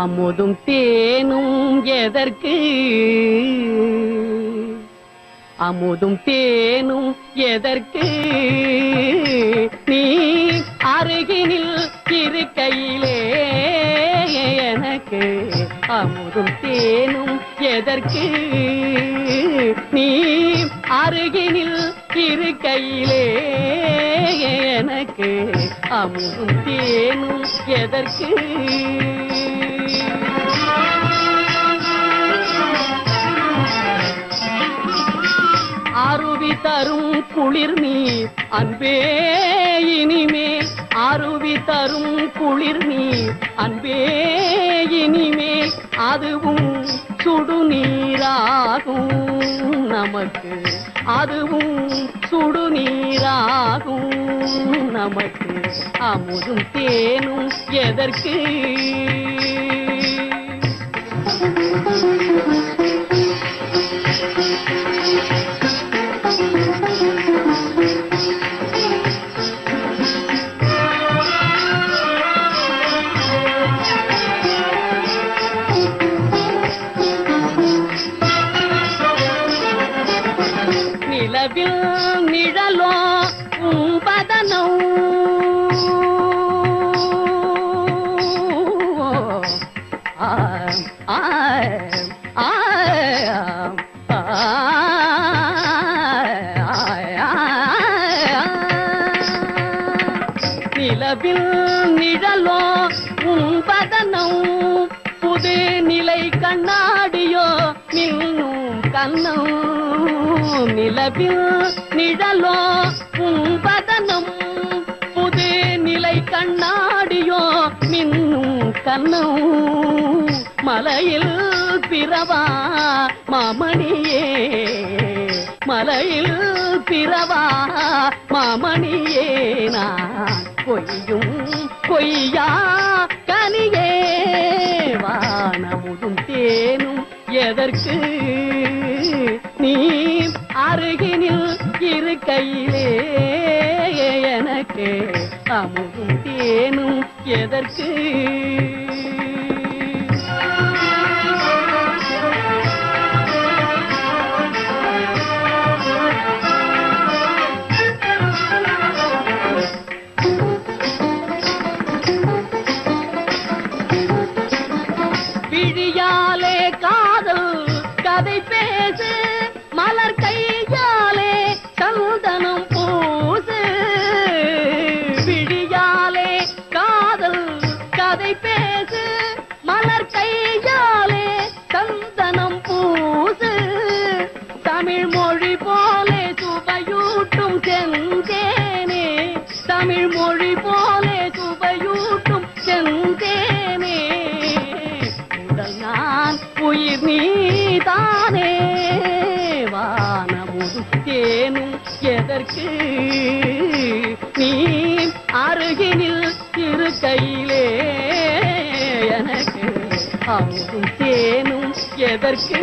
அமுதும் தேனும் எதற்கு? அமுதும் தேனும் எதற்கு? நீ அருகினில் இருக்கையிலே எனக்கு அமுதும் தேனும் எதற்கு? நீ அருகினில் இருக்கையிலே எனக்கு அமுதும் தேனும் எதற்கு? தரும் குளிர் நீர் அன்பே இனிமேல் அருவி தரும் குளிர் நீர் அன்பே இனிமேல் அதுவும் சுடுநீராகும். நமக்கு அதுவும் சுடுநீராகும். நமக்கு அமுதும் தேனும் எதற்கு? நிலவில் நிழலோ உம்பதனோ நிலவில் நிழலோ உம்பதனம் புது நிலை கண்ணாடியோ மின்னும் கண்ணோ. நிலவில் நிழலோ உம்பதனம் புது நிலை கண்ணாடியோ மின்னும் கண்ணம் மலையில் பிறவா மாமணியே? மலையில் பிறவா மாமணியே? நான் பொய்யும் பொய்யா கனியே? வானமுதும் தேனும் எதற்கு கையிலே எனக்கு அமுதும் தேனும் எதற்கு? அழகு மலர் கையாலே சந்தனம் பூசு. தமிழ் மொழி போலே சுவையூட்டும் செந்தேனே தமிழ் மொழி போலே சுவையூட்டும் செந்தேனே உடல் நான் உயிர் நீதானே. வானமுது தேனும் எதற்கு? நீ அருகினில் இருக்கையிலே. எனக்கு அமுதும் தேனும் எதற்கு